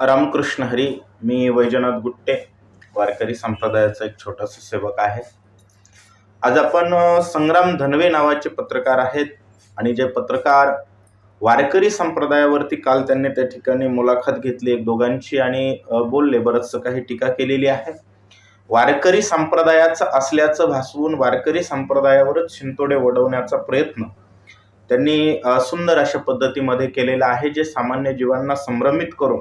रामकृष्ण हरी मी वैजनाथ गुट्टे वारकरी संप्रदायाचा एक छोटासा सेवक आहे. आज आपण संग्राम धनवे नावाचे पत्रकार आहेत आणि जे पत्रकार वारकरी संप्रदायावरती काल त्यांनी त्या ठिकाणी मुलाखत घेतली एक दोघांची आणि बोलले बरंचसं काही टीका केलेली आहे. वारकरी संप्रदायाचं असल्याचं भासवून वारकरी संप्रदायावरच शिंतोडे वडवण्याचा प्रयत्न त्यांनी सुंदर अशा पद्धतीमध्ये केलेला आहे जे सामान्य जीवांना संभ्रमित करून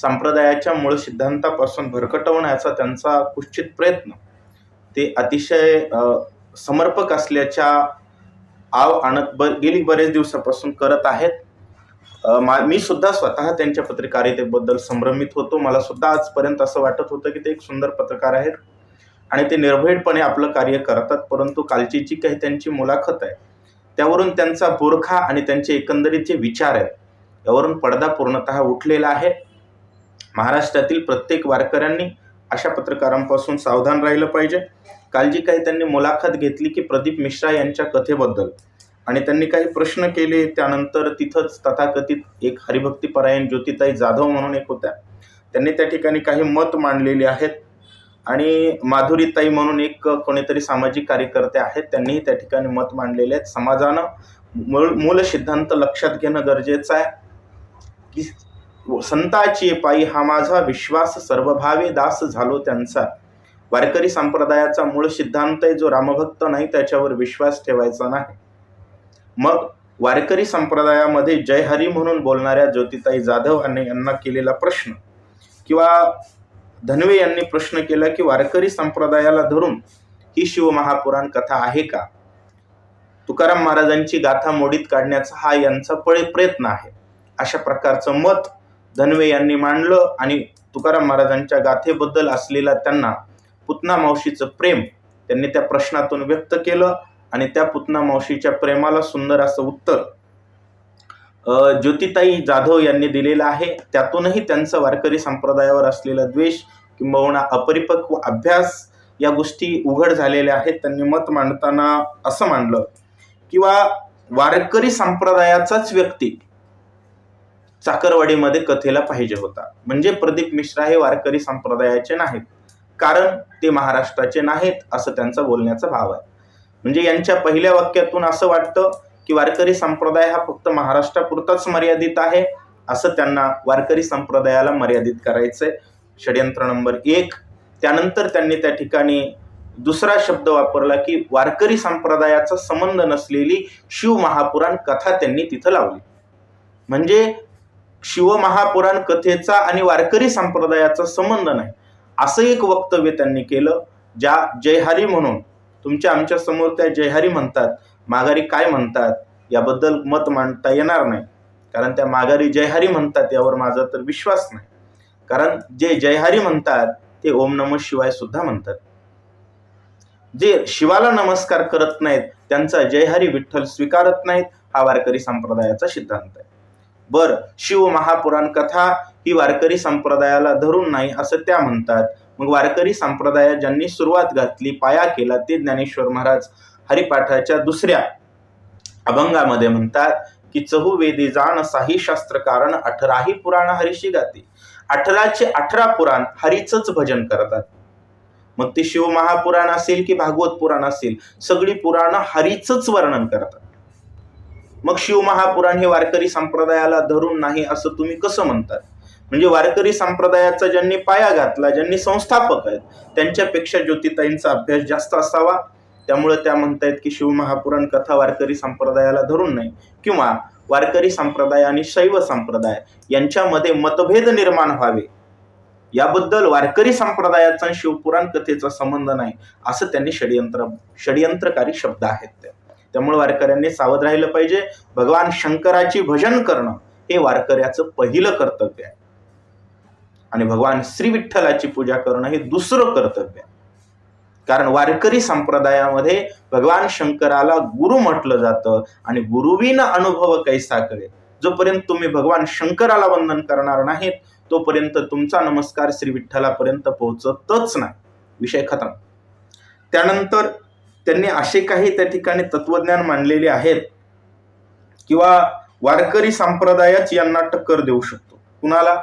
संप्रदायाच्या मूळ सिद्धांतापासून भरकटवण्याचा त्यांचा कुश्चित प्रयत्न. ते अतिशय समर्पक असल्याच्या आव आणत ब गेली बरेच दिवसापासून करत आहेत. मा मी सुद्धा स्वतः त्यांच्या पत्रकारितेबद्दल संभ्रमित होतो. मला सुद्धा आजपर्यंत असं वाटत होतं की ते एक सुंदर पत्रकार आहेत. आणि ते निर्भयपणे आपलं कार्य करतात परंतु कालची जी काही त्यांची मुलाखत आहे त्यावरून त्यांचा बोरखा आणि त्यांचे एकंदरीत जे विचार आहेत यावरून पडदा पूर्णतः उठलेला आहे. महाराष्ट्रातील प्रत्येक वारकऱ्यांनी अशा पत्रकारांपासून सावधान राहिलं पाहिजे. काल जी काही त्यांनी मुलाखत घेतली की प्रदीप मिश्रा यांच्या कथेबद्दल. आणि त्यांनी काही प्रश्न केले त्यानंतर तिथंच तथाकथित एक हरिभक्तीपरायण ज्योतिताई जाधव म्हणून एक होत्या. त्यांनी त्या ठिकाणी काही मत मांडलेली आहेत. आणि माधुरीताई म्हणून एक कोणीतरी सामाजिक कार्यकर्ते आहेत त्यांनीही त्या ठिकाणी मत मांडलेले आहेत. समाजानं मूळ मूल सिद्धांत लक्षात घेणं गरजेचं आहे. की संताची पायी हा माझा विश्वास सर्वभावे दास झालो त्यांचा. वारकरी संप्रदायाचा मूळ सिद्धांत आहे जो रामभक्त नाही त्याच्यावर विश्वास ठेवायचा नाही. मग वारकरी संप्रदायामध्ये जय हरी म्हणून बोलणाऱ्या ज्योतिताई जाधव यांनी यांना केलेला प्रश्न किंवा धनवे यांनी प्रश्न केला की वारकरी संप्रदायाला धरून ही शिवमहापुराण कथा आहे का? तुकाराम महाराजांची गाथा मोडीत काढण्याचा हा यांचा पळे प्रयत्न आहे. अशा प्रकारचं मत धनवे यांनी मांडलं आणि तुकाराम महाराजांच्या गाथेबद्दल असलेला त्यांना पुतना मावशीचं प्रेम त्यांनी त्या प्रश्नातून व्यक्त केलं आणि त्या पुतना मावशीच्या प्रेमाला सुंदर असं उत्तर ज्योतिताई जाधव यांनी दिलेलं आहे. त्यातूनही त्यांचं वारकरी संप्रदायावर असलेला द्वेष किंबहुना अपरिपक्व अभ्यास या गोष्टी उघड झालेल्या आहेत. त्यांनी मत मांडताना असं मांडलं किंवा वारकरी संप्रदायाचाच व्यक्ती चाकरवाडीमध्ये कथेला पाहिजे होता. म्हणजे प्रदीप मिश्रा हे वारकरी संप्रदायाचे नाहीत. कारण ते महाराष्ट्राचे नाहीत असं त्यांचा बोलण्याचा भाव आहे. म्हणजे यांच्या पहिल्या वाक्यातून असं वाटतं की वारकरी संप्रदाय हा फक्त महाराष्ट्रापुरताच मर्यादित आहे असं त्यांना वारकरी संप्रदायाला मर्यादित करायचंय. षडयंत्र नंबर एक. त्यानंतर त्यांनी त्या ठिकाणी दुसरा शब्द वापरला की वारकरी संप्रदायाचा संबंध नसलेली शिव महापुराण कथा त्यांनी तिथं लावली. म्हणजे शिवमहापुराण कथेचा आणि वारकरी संप्रदायाचा संबंध नाही. असं एक वक्तव्य त्यांनी केलं ज्या जयहारी म्हणून. तुमच्या आमच्यासमोर त्या जयहारी म्हणतात. माघारी काय म्हणतात? याबद्दल मत मांडता येणार नाही. कारण त्या माघारी जयहारी म्हणतात यावर माझा तर विश्वास नाही. कारण जे जयहारी म्हणतात ते ओम नम शिवाय सुद्धा म्हणतात. जे शिवाला नमस्कार करत नाहीत त्यांचा जयहरी विठ्ठल स्वीकारत नाहीत हा वारकरी संप्रदायाचा सिद्धांत आहे. बर शिव महापुराण कथा ही वारकरी संप्रदायाला धरून नाही असं त्या म्हणतात. मग वारकरी संप्रदायात ज्यांनी सुरुवात घातली पाया केला ते ज्ञानेश्वर महाराज हरिपाठाच्या दुसऱ्या अभंगामध्ये म्हणतात की चहू वेदी जाण साही शास्त्र कारण अठराही पुराण हरीशी गाते. अठराचे अठरा पुराण हरीचंच भजन करतात. मग ते शिव महापुराण असेल की भागवत पुराण असेल सगळी पुराणं हरीचंच वर्णन करतात. मग शिवमहापुराण हे वारकरी संप्रदायाला धरून नाही असं तुम्ही कसं म्हणतात? म्हणजे वारकरी संप्रदायाचा ज्यांनी पाया घातला ज्यांनी संस्थापक आहेत त्यांच्यापेक्षा ज्योतिताईंचा अभ्यास जास्त असावा. त्यामुळे त्या म्हणतायत की शिवमहापुराण कथा वारकरी संप्रदायाला धरून नाही. किंवा वारकरी संप्रदाय आणि शैव संप्रदाय यांच्यामध्ये मतभेद निर्माण व्हावे. याबद्दल वारकरी संप्रदायाचा आणि शिवपुराण कथेचा संबंध नाही असं त्यांनी षडयंत्र षडयंत्रकारी शब्द आहेत ते त्यामुळे वारकऱ्यांनी सावध राहिलं पाहिजे. भगवान शंकराची भजन करणं हे वारकऱ्याचं पहिलं कर्तव्य आहे. आणि भगवान श्री विठ्ठलाची पूजा करणं हे दुसरं कर्तव्य आहे. कारण वारकरी संप्रदायामध्ये भगवान शंकराला गुरु म्हटलं जातं आणि गुरुविन अनुभव कैसा कळे जोपर्यंत तुम्ही भगवान शंकराला वंदन करणार नाहीत तोपर्यंत तुमचा नमस्कार श्री विठ्ठलापर्यंत पोहोचतच नाही. विषय खतम. त्यानंतर त्यांनी असे काही त्या ठिकाणी तत्वज्ञान मांडलेले आहेत किंवा वारकरी संप्रदायच यांना टक्कर देऊ शकतो. कुणाला?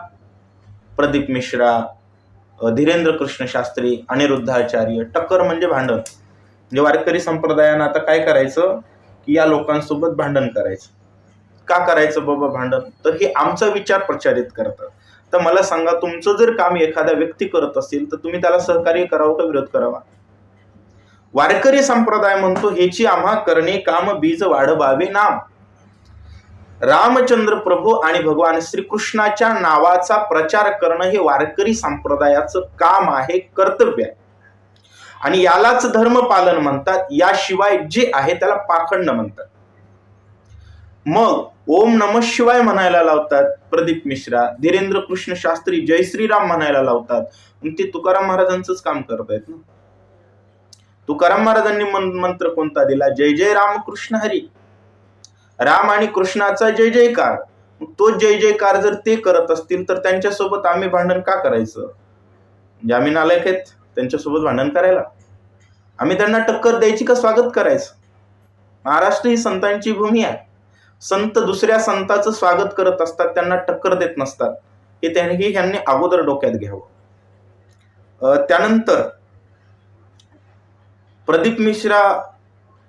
प्रदीप मिश्रा धीरेंद्र कृष्ण शास्त्री अनिरुद्धाचार्य. टक्कर म्हणजे भांडण. म्हणजे वारकरी संप्रदायानं आता काय करायचं? की या लोकांसोबत भांडण करायचं. का करायचं बाबा भांडण? तर हे आमचा विचार प्रचारित करतात तर मला सांगा तुमचं जर काम एखादा व्यक्ती करत असेल तर तुम्ही त्याला सहकार्य करावं का विरोध करावा? वारकरी संप्रदाय म्हणतो हेची आम्हा करणे काम बीज वाढवावे नाम. रामचंद्र प्रभू आणि भगवान श्रीकृष्णाच्या नावाचा प्रचार करणं हे वारकरी संप्रदायाचं काम आहे कर्तव्य आहे. आणि यालाच धर्म पालन म्हणतात याशिवाय जे आहे त्याला पाखंड म्हणतात. मग ओम नम शिवाय म्हणायला लावतात प्रदीप मिश्रा धीरेंद्र कृष्ण शास्त्री जय श्रीराम म्हणायला लावतात. ते तुकाराम महाराजांचंच काम करतायत ना. तुकाराम महाराजांनी मंत्र कोणता दिला? जय जय राम कृष्ण हरी. राम आणि कृष्णाचा जय जयकार तो जय जयकार जर ते करत असतील तर त्यांच्यासोबत आम्ही भांडण का करायचं? म्हणजे आम्ही नालायक आहेत त्यांच्यासोबत भांडण करायला. आम्ही त्यांना टक्कर द्यायची का स्वागत करायचं? महाराष्ट्र ही संतांची भूमी आहे. संत दुसऱ्या संताचं स्वागत करत असतात त्यांना टक्कर देत नसतात. हे त्यांनी ह्यांनी अगोदर डोक्यात घ्यावं. त्यानंतर प्रदीप मिश्रा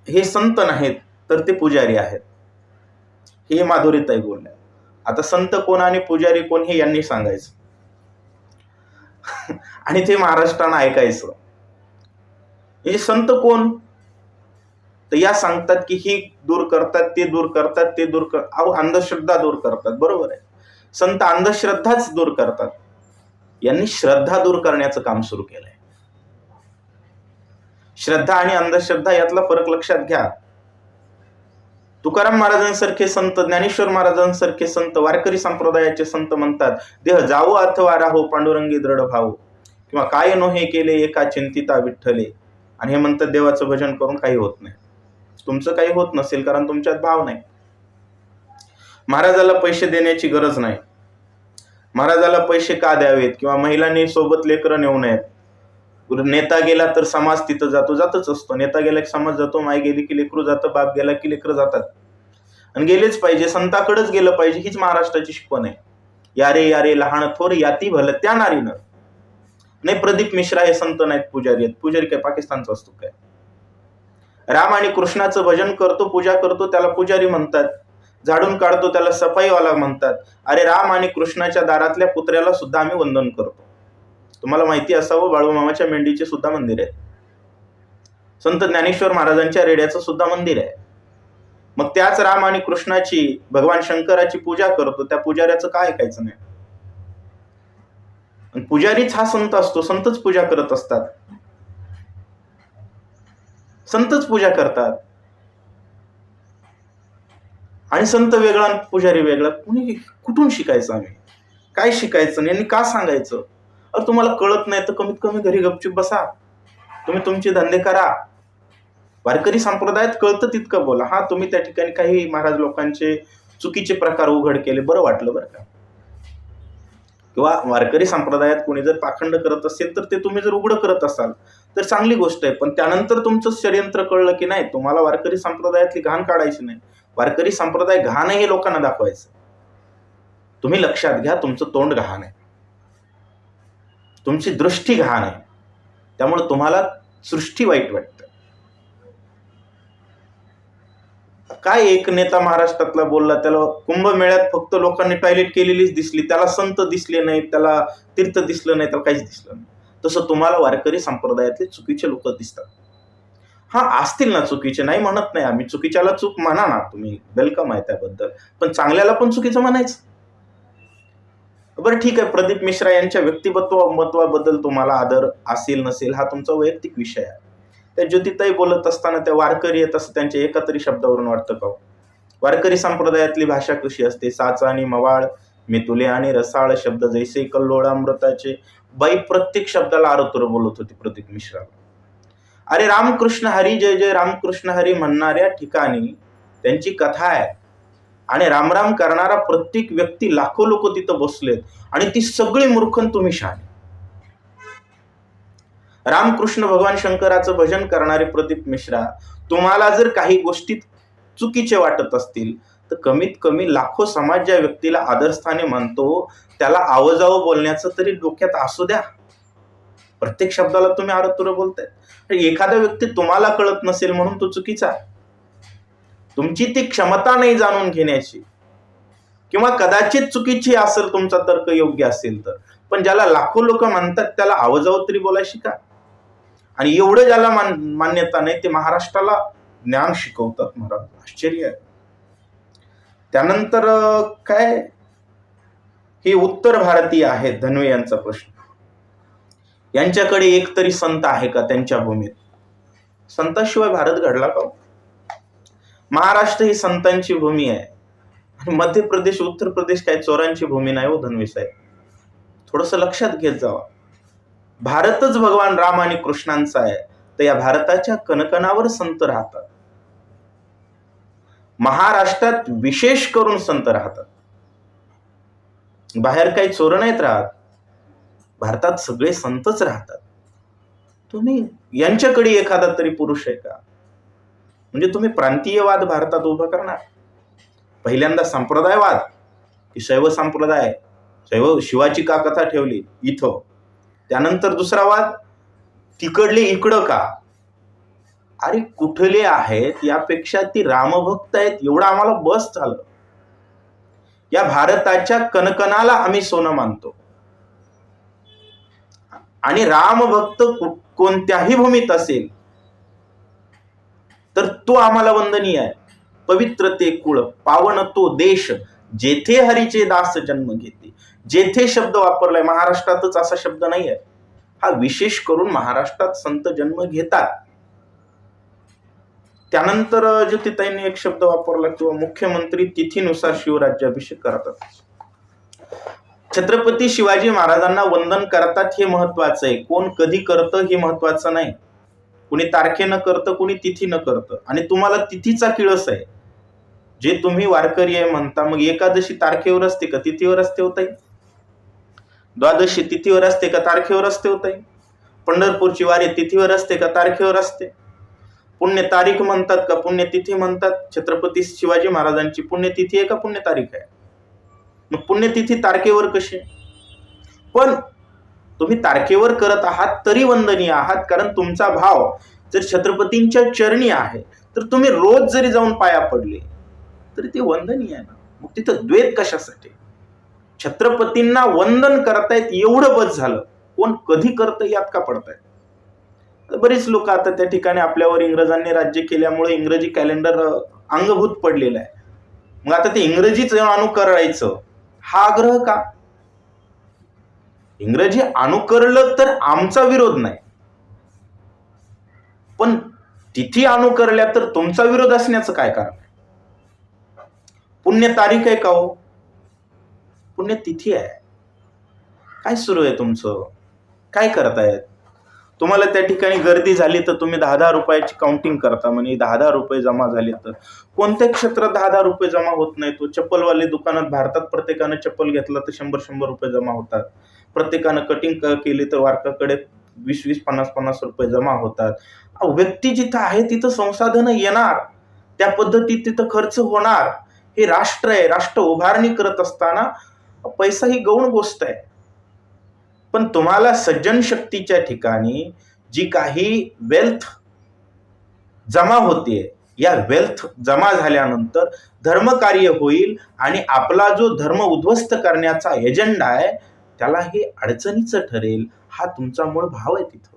हे संत नाहीत तर ते पुजारी आहेत. हे माधुरीताई बोलल्या आता संत कोण आणि पुजारी कोण हे यांनी सांगायचं. आणि ते महाराष्ट्रानं ऐकायचं. हे संत कोण? तर या सांगतात की ही दूर करतात ते दूर करतात ते दूर कर अहो अंधश्रद्धा दूर करतात बरोबर आहे. संत अंधश्रद्धाच दूर करतात. यांनी श्रद्धा दूर करण्याचं काम सुरू केलंय. श्रद्धा आणि अंधश्रद्धा यातला फरक लक्षात घ्या. तुकाराम महाराजांसारखे संत ज्ञानेश्वर महाराजांसारखे संत वारकरी संप्रदायाचे संत म्हणतात देह जावो अथवा राहो पांडुरंगी दृढ भाऊ किंवा काय नो हे केले एका चिंतिता विठ्ठले. आणि हे म्हणतात देवाचं भजन करून काही होत नाही. तुमचं काही होत नसेल कारण तुमच्यात भाव नाही. महाराजाला पैसे देण्याची गरज नाही. महाराजाला पैसे का द्यावेत? किंवा महिलांनी सोबत लेकरं नेऊ नयेत. नेता गेला तर समाज तिथं जातो जातच असतो. नेता गेला की समाज जातो माय गेली की लेकरू जातं बाप गेला की लेकरं जातात. आणि गेलेच पाहिजे संताकडेच गेलं पाहिजे हीच महाराष्ट्राची शिकवण आहे. यारे यारे लहान थोर याती भलं त्या नारीनं. नाही प्रदीप मिश्रा हे संत नाहीत पुजारी आहेत. पुजारी काय पाकिस्तानचा असतो काय? राम आणि कृष्णाचं भजन करतो पूजा करतो त्याला पुजारी म्हणतात. झाडून काढतो त्याला सफाईवाला म्हणतात. अरे राम आणि कृष्णाच्या दारातल्या पुत्र्याला सुद्धा आम्ही वंदन करतो. तुम्हाला माहिती असावं बाळूमामाच्या मेंढीचे सुद्धा मंदिर आहे. संत ज्ञानेश्वर महाराजांच्या रेड्याचं सुद्धा मंदिर आहे. मग त्याच राम आणि कृष्णाची भगवान शंकराची पूजा करतो त्या पुजाऱ्याचं काय ऐकायचं नाही. पुजारीच हा संत असतो संतच पूजा करत असतात. संतच पूजा करतात. आणि संत वेगळा पुजारी वेगळा कुणी कुठून शिकायचं आम्ही? काय शिकायचं आणि यांनी का सांगायचं? अरे तुम्हाला कळत नाही तर कमीत कमी घरी गपचूप बसा. तुम्ही तुमचे धंदे करा. वारकरी संप्रदायात कळतं तितकं बोला. हा तुम्ही त्या ठिकाणी काही महाराज लोकांचे चुकीचे प्रकार उघड केले बरं वाटलं बरं का? किंवा वारकरी संप्रदायात कोणी जर पाखंड करत असेल तर ते तुम्ही जर उघडं करत असाल तर चांगली गोष्ट आहे. पण त्यानंतर तुमचं षडयंत्र कळलं की नाही तुम्हाला वारकरी संप्रदायातली घाण काढायची नाही. वारकरी संप्रदाय घाण हे लोकांना दाखवायचं. तुम्ही लक्षात घ्या तुमचं तोंड घाण आहे. तुमची दृष्टी घाण आहे. त्यामुळे तुम्हाला सृष्टी वाईट वाटत. काय एक नेता महाराष्ट्रातला बोलला त्याला कुंभमेळ्यात फक्त लोकांनी टॉयलेट केलेलीच दिसली त्याला संत दिसले नाही त्याला तीर्थ दिसलं नाही त्याला काहीच दिसलं नाही. तसं तुम्हाला वारकरी संप्रदायातले चुकीचे लोक दिसतात. हा असतील ना चुकीचे नाही म्हणत नाही आम्ही. चुकीच्याला चूक म्हणा ना तुम्ही. वेलकम आहे त्याबद्दल. पण चांगल्याला पण चुकीचं म्हणायचं. बरं ठीक आहे. प्रदीप मिश्रा यांच्या व्यक्तिमत्व अमत्वाबद्दल तुम्हाला आदर असेल नसेल हा तुमचा वैयक्तिक विषय आहे. त्या ज्योतिताई बोलत असताना त्या वारकरी आहेत असं त्यांच्या एका तरी शब्दावरून वाटतं का हो? वारकरी संप्रदायातली भाषा कशी असते? साचा आणि मवाळ मितुले आणि रसाळ शब्द जैसे कल्लोळामृताचे बाई प्रत्येक शब्दाला आरोतर बोलत होती प्रदीप मिश्रा. अरे रामकृष्ण हरी जय जय रामकृष्ण हरी म्हणणाऱ्या ठिकाणी त्यांची कथा आहे. आणि रामराम करणारा प्रत्येक व्यक्ती लाखो लोक तिथं बसलेत आणि ती सगळी मूर्खन तुम्ही शहाणे. रामकृष्ण भगवान शंकराचं भजन करणारे प्रदीप मिश्रा तुम्हाला जर काही गोष्टीत चुकीचे वाटत असतील तर कमीत कमी लाखो समाज ज्या व्यक्तीला आदरस्थाने मानतो त्याला आवजावं बोलण्याचं तरी डोक्यात असू द्या. प्रत्येक शब्दाला तुम्ही आरतुर बोलताय एखादा व्यक्ती तुम्हाला कळत नसेल म्हणून तो चुकीचा आहे. तुमची ती क्षमता नाही जाणून घेण्याची. किंवा कदाचित चुकीची असेल तुमचा तर्क योग्य असेल तर. पण ज्याला लाखो लोक म्हणतात त्याला आवाजावं तरी बोलायची का आणि एवढं ज्याला मान मान्यता नाही ते महाराष्ट्राला ज्ञान शिकवतात महाराज. आश्चर्य आहे. त्यानंतर काय? हे उत्तर भारतीय आहेत धनवे यांचा प्रश्न. यांच्याकडे एक तरी संत आहे का त्यांच्या भूमीत? संताशिवाय भारत घडला का हो? महाराष्ट्र ही संतांची भूमी आहे. आणि मध्य प्रदेश उत्तर प्रदेश काय चोरांची भूमी नाही हो धनवी साहेब. थोडस लक्षात घेत जावा. भारतच भगवान राम आणि कृष्णांचा आहे. तर या भारताच्या कणकणावर संत राहतात. महाराष्ट्रात विशेष करून संत राहतात. बाहेर काही चोर नाहीत राहत. भारतात सगळे संतच राहतात. तुम्ही यांच्याकडे एखादा तरी पुरुष आहे का? म्हणजे तुम्ही प्रांतीयवाद भारतात उभा करणार. पहिल्यांदा संप्रदायवाद की शैव संप्रदाय शैव शिवाची का कथा ठेवली इथं? त्यानंतर दुसरा वाद तिकडले इकडं का? अरे कुठले आहेत यापेक्षा ती रामभक्त आहेत एवढं आम्हाला बस झालं. या भारताच्या कणकणाला आम्ही सोनं मानतो. आणि रामभक्त कोणत्याही भूमीत असेल तर तो आम्हाला वंदनीय आहे. पवित्र ते कुळ पावन तो देश जेथे हरीचे दास जन्म घेते. जेथे शब्द वापरलाय महाराष्ट्रातच असा शब्द नाही आहे हा विशेष करून महाराष्ट्रात संत जन्म घेतात. त्यानंतर ज्योतिताईंनी एक शब्द वापरला किंवा मुख्यमंत्री तिथीनुसार शिवराज्याभिषेक करतात. छत्रपती शिवाजी महाराजांना वंदन करतात हे महत्वाचं आहे. कोण कधी करतं हे महत्वाचं नाही. कुणी तारखेनं करतं कुणी तिथीनं करतं. आणि तुम्हाला तिथीचा किळस आहे. जे तुम्ही वारकरी आहे म्हणता मग एकादशी तारखेवर असते का? तिथीवर असते हो आहे द्वादशी तिथीवर असते का? तारखेवर असते हो आहे पंढरपूरची वारी तिथीवर असते का? तारखेवर असते. पुण्य तारीख म्हणतात का? पुण्यतिथी म्हणतात. छत्रपती शिवाजी महाराजांची पुण्यतिथी आहे का? पुण्य तारीख आहे. मग पुण्यतिथी तारखेवर कशी पण तुम्ही तारखेवर करत आहात तरी वंदनीय आहात कारण तुमचा भाव जर छत्रपतींच्या चरणी आहे तर तुम्ही रोज जरी जाऊन पाया पडले तरी ते वंदनीय आहे ना? मग तिथं द्वेत कशासाठी? छत्रपतींना वंदन करतायत एवढं बस झालं कोण कधी करतं यात का पडतायत? बरीच लोक आता त्या ठिकाणी आपल्यावर इंग्रजांनी राज्य केल्यामुळे इंग्रजी कॅलेंडर अंगभूत पडलेलं आहे. मग आता ते इंग्रजीच अनुकरायचं हा आग्रह का? इंग्रजी अनुकरलं तर आमचा विरोध नाही. पण तिथी अनुकरल्या तर तुमचा विरोध असण्याचं काय कारण आहे? पुण्य तारीख आहे का हो? पुण्य तिथी आहे. काय सुरू आहे तुमचं? काय करतायत तुम्हाला त्या ठिकाणी गर्दी झाली तर तुम्ही दहा दहा रुपयाची काउंटिंग करता म्हणजे दहा दहा रुपये जमा झाले तर. कोणत्या क्षेत्रात दहा दहा रुपये जमा होत नाही. तो चप्पलवाले दुकानात भारतात प्रत्येकानं चप्पल घेतला तर शंभर शंभर रुपये जमा होतात. प्रत्येकानं कटिंग केली तर वारकाकडे वीस वीस पन्नास पन्नास रुपये जमा होतात. व्यक्ती जिथं आहे तिथं संसाधनं येणार. त्या पद्धतीत तिथं खर्च होणार. हे राष्ट्र आहे. राष्ट्र उभारणी करत असताना पैसा ही गौण गोष्ट आहे. पण तुम्हाला सज्जन शक्तीच्या ठिकाणी जी काही वेल्थ जमा होते या वेल्थ जमा झाल्यानंतर धर्मकार्य होईल आणि आपला जो धर्म उद्ध्वस्त करण्याचा एजेंडा आहे त्याला हे अडचणीचं ठरेल हा तुमचा मूळ भाव आहे तिथं.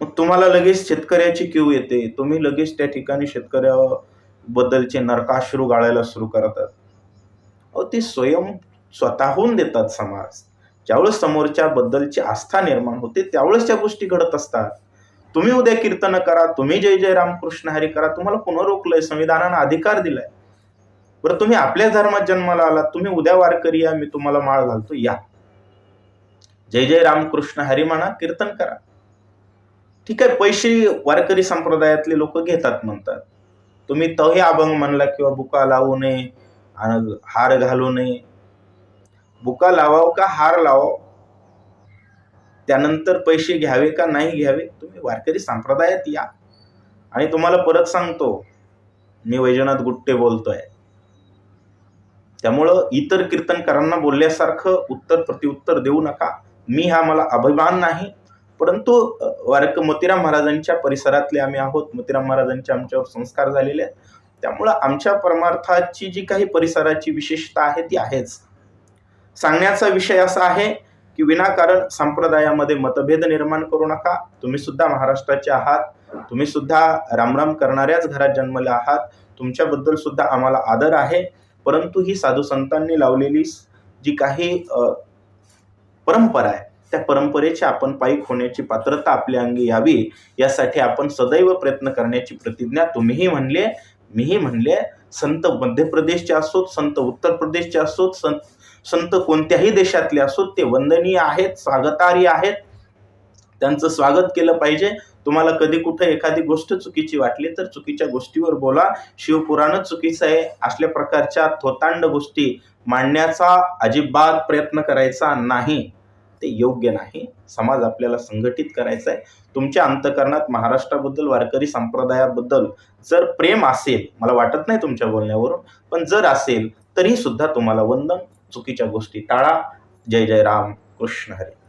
मग तुम्हाला लगेच शेतकऱ्याची क्यू येते. तुम्ही लगेच त्या ठिकाणी शेतकऱ्याबद्दलचे नरकाश्रू गाळायला सुरू करतात. अहो ते स्वयं स्वतःहून देतात समाज. ज्यावेळेस समोरच्या बद्दलची आस्था निर्माण होते त्यावेळेस त्या गोष्टी घडत असतात. तुम्ही उद्या कीर्तन करा तुम्ही जय जय रामकृष्ण हरी करा तुम्हाला पुन्हा रोखलंय संविधानानं अधिकार दिलाय. बरं तुम्ही आपल्या धर्मात जन्माला आलात तुम्ही उद्या वारकरी या मी तुम्हाला माळ घालतो या. जय जय रामकृष्ण हरी म्हणा कीर्तन करा. ठीक आहे पैसे वारकरी संप्रदायातले लोक घेतात म्हणतात. तुम्ही तहे अभंग म्हणला किंवा बुका लावू नये आणि हार घालू नये. बुका लावाव का हार लावाव? त्यानंतर पैसे घ्यावे का नाही घ्यावे? तुम्ही वारकरी संप्रदायात या. आणि तुम्हाला परत सांगतो मी वैजनाथ गुट्टे बोलतोय. त्यामुळं इतर कीर्तनकारांना बोलल्यासारखं उत्तर प्रतिउत्तर देऊ नका. मी हा मला अभिमान नाही. परंतु वारक मोतीराम महाराजांच्या परिसरातले आम्ही आहोत. मोतीराम महाराजांचे आमच्यावर संस्कार झालेले आहेत. त्यामुळं आमच्या परमार्थाची जी काही परिसराची विशेषता आहे ती आहेच. सांगण्याचा विषय असा आहे की विनाकारण संप्रदायामध्ये मतभेद निर्माण करू नका. तुम्ही सुद्धा महाराष्ट्राचे आहात. तुम्ही सुद्धा रामराम करणाऱ्याच घरात जन्मले आहात. तुमच्याबद्दल सुद्धा आम्हाला आदर आहे. परंतु ही साधू संतांनी लावलेली जी काही परंपरा आहे त्या परंपरेची आपण पायीक होण्याची पात्रता आपल्या अंगी यावी यासाठी आपण सदैव प्रयत्न करण्याची प्रतिज्ञा तुम्हीही म्हणले मीही म्हणले संत मध्य प्रदेशचे असोत संत उत्तर प्रदेशचे असोत संत संत कोणत्याही देशातले असोत ते वंदनीय आहेत स्वागतार्ह आहेत. त्यांचं स्वागत केलं पाहिजे. तुम्हाला कधी कुठं एखादी गोष्ट चुकीची वाटली तर चुकीच्या गोष्टीवर बोला. शिवपुराणच चुकीचं आहे. असल्या प्रकारच्या थोतांड गोष्टी मांडण्याचा अजिबात प्रयत्न करायचा नाही. ते योग्य नाही. समाज आपल्याला संघटित करायचा आहे. तुमच्या अंतकरणात महाराष्ट्राबद्दल वारकरी संप्रदायाबद्दल जर प्रेम असेल मला वाटत नाही तुमच्या बोलण्यावरून पण जर असेल तरी सुद्धा तुम्हाला वंदन. चुकीच्या गोष्टी टाळा. जय जय राम. कृष्ण हरी.